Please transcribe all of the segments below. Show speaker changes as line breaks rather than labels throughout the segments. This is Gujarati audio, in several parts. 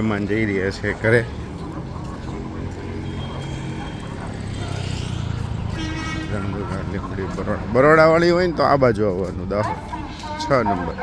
મહેમાન જઈ રહ્યા છે ઘરે. બરોડા બરોડાવાળી હોય ને તો આ બાજુ આવવાનું દાહોદ છ નંબર.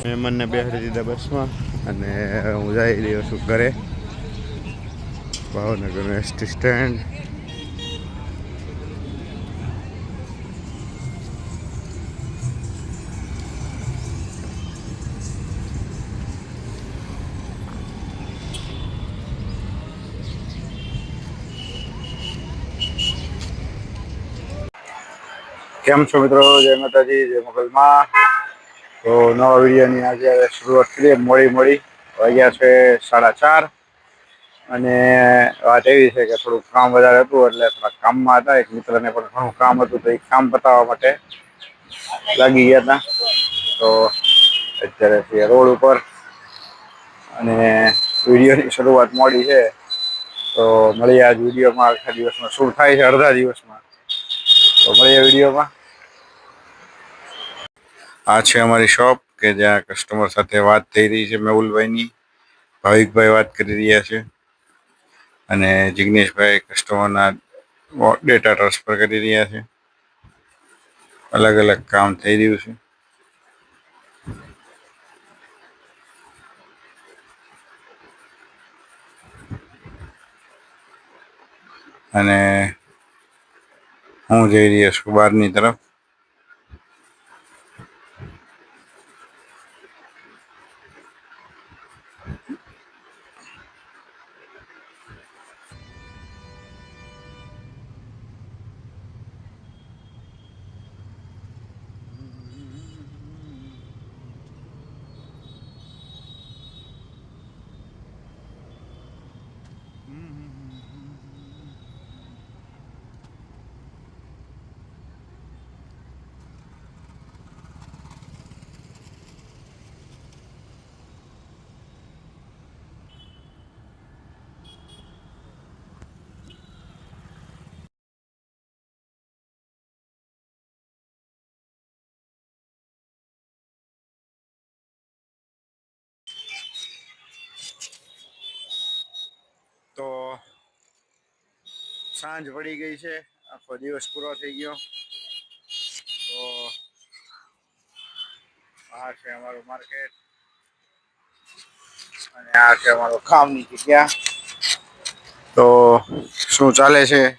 મહેમાનને બેસાડી દીધા બસમાં અને હું જઈ રહ્યો છું ઘરે. ભાવનગરનું એસટી સ્ટેન્ડ કેમ છો મિત્રો? જય માતાજી, જય મોગલમાં તો નવા વિડીયોની આજે શરૂઆત કરીએ, મોડી મોડી. વાગ્યા છે સાડા ચાર. અને વાત એવી છે કે થોડુંક કામ વધારે હતું, એટલે થોડા કામમાં હતા. એક મિત્રને પણ ઘણું કામ હતું, તો એ કામ પતાવવા માટે લાગી ગયા હતા. તો અત્યારે છીએ રોડ ઉપર. અને વિડીયોની શરૂઆત મોડી છે. તો મળીએ આજ વિડીયોમાં. આખા દિવસમાં શું થાય છે, અડધા દિવસમાં. તો મળીએ વિડીયોમાં. આ છે અમારી શોપ કે જ્યાં કસ્ટમર સાથે વાત થઈ રહી છે મેહુલભાઈની. ભાવિકભાઈ વાત કરી રહ્યા છે. અને જિગ્નેશભાઈ કસ્ટમરના ડેટા ટ્રાન્સફર કરી રહ્યા છે. અલગ અલગ કામ થઈ રહ્યું છે. અને હું જઈ રહ્યો છું બહારની તરફ. તો સાંજ પડી ગઈ છે. આખો દિવસ પૂરો થઈ ગયો. તો આ છે અમારું માર્કેટ. અને આ છે અમારું ખામની જગ્યા. તો શું ચાલે છે?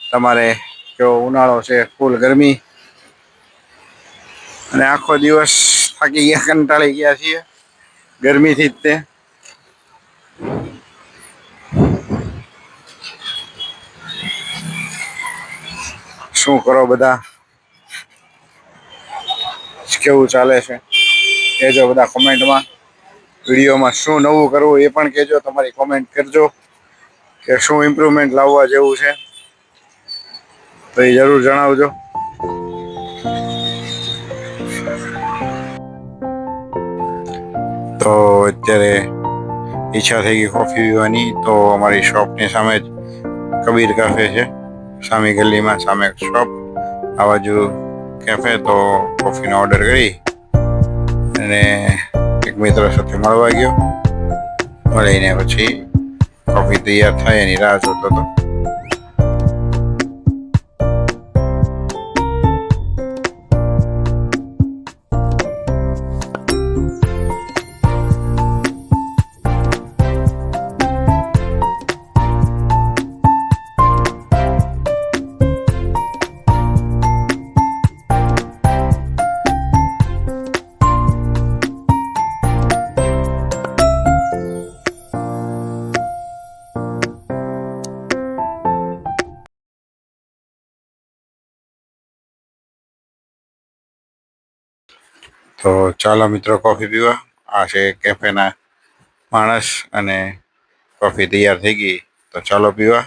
તમારે કેવો ઉનાળો છે? ફૂલ ગરમી? અને આખો દિવસ થાકી ગયા, કંટાળી ગયા છીએ. ગરમીથી જ તે. શું કરો બધા? કેવું ચાલે છે? કહેજો બધા કોમેન્ટમાં. વિડીયોમાં શું નવું કરવું એ પણ કહેજો. તમારી કોમેન્ટ કરજો કે શું ઇમ્પ્રુવમેન્ટ લાવવા જેવું છે. તો એ જરૂર જણાવજો. તો અત્યારે ઈચ્છા થઈ ગઈ કોફી પીવાની. તો અમારી શોપની સામે જ કબીર કાફે છે. સામી ગલીમાં સામે શોપ આ બાજુ કેફે તો કોફીનો ઓર્ડર કરી અને એક મિત્ર સાથે મળવા ગયો. મળીને પછી કોફી તૈયાર થાય એની રાહ જોતો હતો. તો ચાલો મિત્રો, કોફી પીવા. આ છે કેફેના માણસ અને કોફી તૈયાર થઈ ગઈ. તો ચાલો પીવા.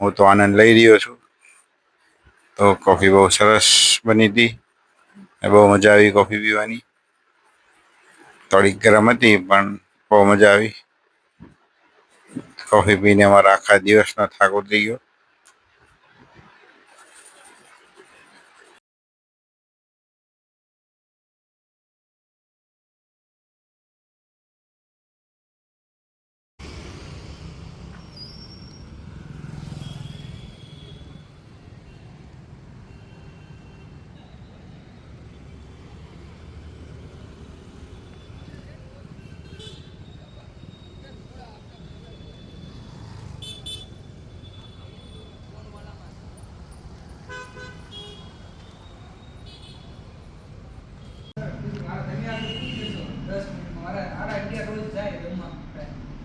હું તો આનંદ લઈ રહ્યો છું. તો કોફી બહુ સરસ બની હતી બહુ મજા આવી કોફી પીવાની. થોડીક ગરમ હતી, પણ બહુ મજા આવી. કોફી પીને અમારા આખા દિવસનો થાક ઉતરી ગયો.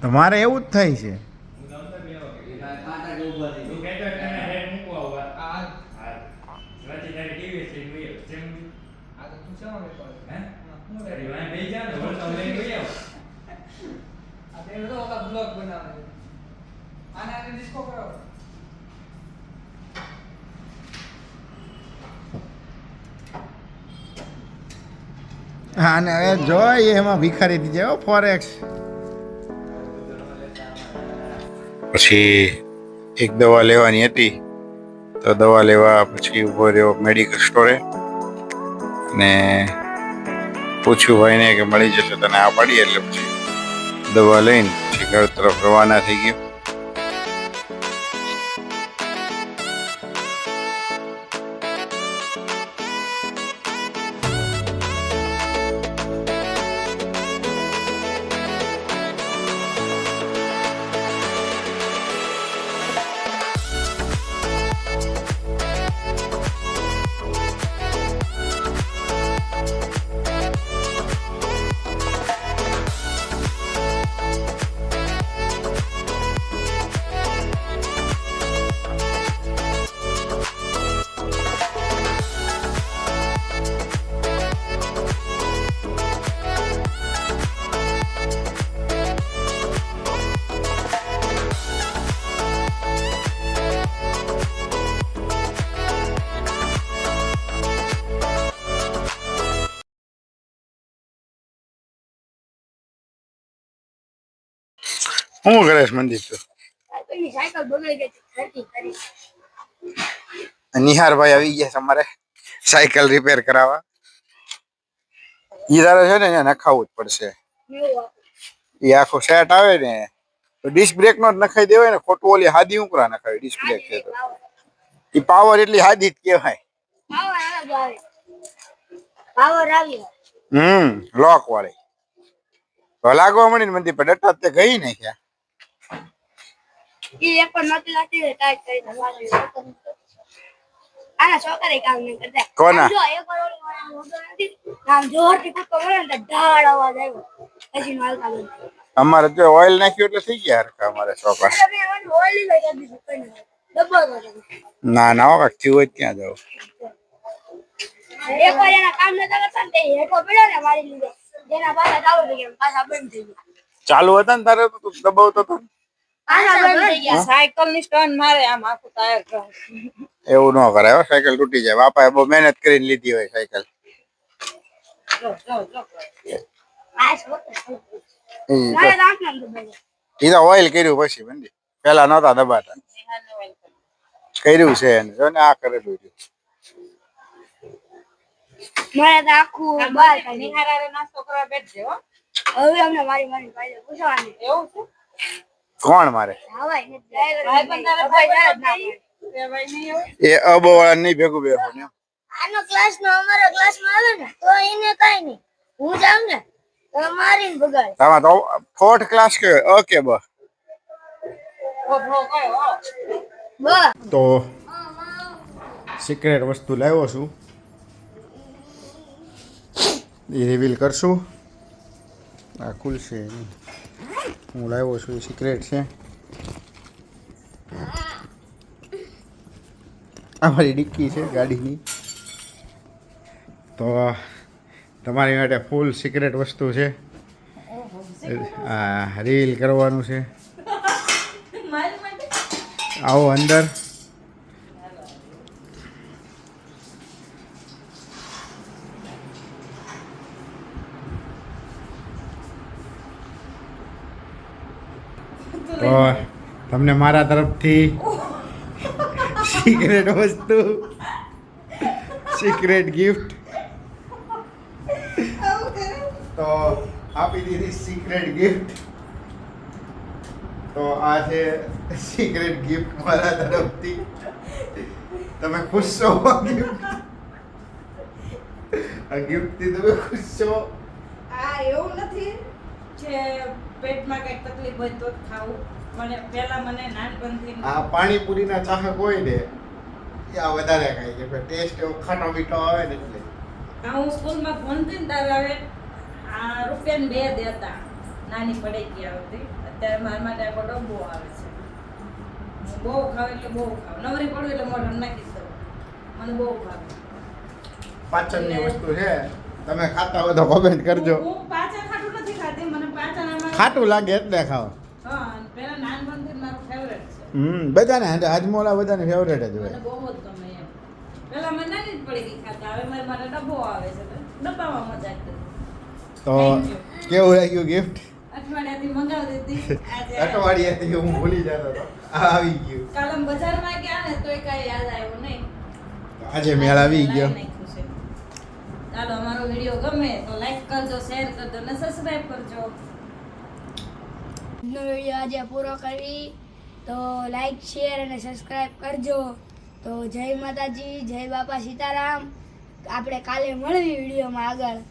તમારે એવું જ થાય છે. હા ને હવે જોઈ એમાં ભિખારી દીજે ફોરેક્સ
પછી એક દવા લેવાની હતી. તો દવા લેવા પછી ઊભો રહ્યો મેડિકલ સ્ટોરે અને પૂછ્યું ભાઈને કે મળી જશે તને આ પાડી એટલે પછી દવા લઈને પછી ઘર તરફ રવાના થઈ ગયો. શું કરે છે. મંદિર તો નિહારભાઈ આવી ગયા છે અમારે સાયકલ રિપેર કરાવવા. ઈ તારે છે ને અહીંયા નખાવવું જ પડશે. એ આખો સેટ આવે ને તો ડિસ્ક બ્રેક નો જ નખાઈ દેવાય ને ખોટું ઓલી હાદી ઉકરા નખાય ડિસ્ક બ્રેક છે તો. એ પાવર એટલી હાદી જ કહેવાય. હમ લોક વાળી. લાગવા મળી ને મંદિર પર ડટા તે ગઈ ને ક્યાં.
એ એક પણ નહોતી લાગતી ટાઈટ કરીને આના છોકરે કામ નહીં કરતા.
કોના?
જો એક વાર નથી. આમ જોરથી કૂદકો મળે ને ઢાળ અવાજ આવ્યો. પછી હાલતા બંધ
અમારે જો ઓઇલ નાખ્યું એટલે થઈ ગયા હરખા અમારે છોકરા. ના ના હો કાંઈક થયું હોય તો ક્યાં જાવ
એક વાર એના કામ નતા કરતા ને હેઠો પડ્યો ને મારી લીધે. જેના પાછા ચાલુ થઈ ગયા પાછા બંધ થઈ ગયા.
ચાલુ હતા ને તારે તો તું દબાવતો હતો
સાયકલની સ્ટન મારે આમ આખું ટાયર
એવું ન કરાય હો સાયકલ તૂટી જાય. બાપાએ બહુ મહેનત કરીને લીધી હોય સાયકલ. તો-
તો
ઓઇલ કર્યું પછી બંદી પેલા નહોતા દબાતા. કર્યું છે એને. જો ને આ કરેલું છે
મારે તો આખું બાર કાઢી.
નાસ્તો કરવા બેઠજે,
હવે અમને મારી મારી પાસે પૂછવાની.
એવું છે?
કોણ મારે? એ અબો વાળા નહીં ભેગું બેહો ને
આનો ક્લાસ નો અમારા ક્લાસમાં આવે ને તો એને કઈ નહીં. હું જાઉં ને તો મારીને બગાડ
આમાં તો ફોર્થ ક્લાસ કે ઓકે
બ
તો સિક્રેટ વસ્તુ લાવ્યો છું. એ રિવીલ કરશું. આ ખુલશે નહીં. હું લાવ્યો છું સિક્રેટ છે. આ મારી ડિક્કી છે ગાડીની. તો
તમારી માટે ફૂલ સિક્રેટ વસ્તુ છે. રીલ કરવાનું છે. આવો અંદર તો તમને મારા તરફથી સિક્રેટ વસ્તુ સિક્રેટ ગિફ્ટ તો આપી દીધી સિક્રેટ ગિફ્ટ તો આ છે સિક્રેટ ગિફ્ટ મારા તરફથી. તમે ખુશ છો આ ગિફ્ટ આ ગિફ્ટથી તમે ખુશ છો?
આ એવું નથી કે પેટમાં કઈ તકલીફ હોય તો ખાવું. મને પહેલા મને નાનપણથી
આ પાણીપુરીના ચાહક હોય ને એ આ વધારે ખાય છે ટેસ્ટ એવો ખાટો મીઠો આવે ને એટલે.
આ હું સ્કૂલમાં ભણતી ને તારે હવે આ રૂપિયાને બે દેતા. નાની પડે ગયા હતી અત્યારે મારા માટે આખો ડબ્બો આવે છે. હું બહુ ખાવ એટલે બહુ ખાવ નવરી પડું એટલે મોઢા નાખી દઉં. મને બહુ ભાવે.
પાચનની વસ્તુ છે. તમે ખાતા હોય તો કોમેન્ટ કરજો.
હું પાચન ખાટું નથી ખાતી મને પાચન
ખાટું લાગે એટલે ખાઓ
હા અને પહેલા નાનપણથી મારું ફેવરેટ છે
હમ બધાને હાજે- હાજમોલા બધાને ફેવરેટ જ હોય.
બહુ જ ગમે એમ. પહેલા મને નાની જ પડી ગઈ ખાતા હવે મારે મારે ડબ્બો આવે છે તો ડબ્બામાં મજા કરી
તો કેવું લાગ્યું ગિફ્ટ
અઠવાડિયાથી મંગાવી દીધી.
અઠવાડિયાથી હું ભૂલી જતો હતો. આવી ગયું.
કાલ આમ બજારમાં ગયા ને તોય કાંઈ યાદ આવ્યું નહીં.
આજે મેળ આવી ગયો.
ચાલો અમારો વીડિયો ગમે તો લાઈક કરજો શેર કરજો અને સબસ્ક્રાઇબ કરજો.
આજનો વીડિયો આજે પૂરો કરી. તો લાઈક શેર અને સબસ્ક્રાઈબ કરજો. તો જય માતાજી, જય બાપા સીતારામ. આપણે કાલે મળવી વિડીયોમાં આગળ.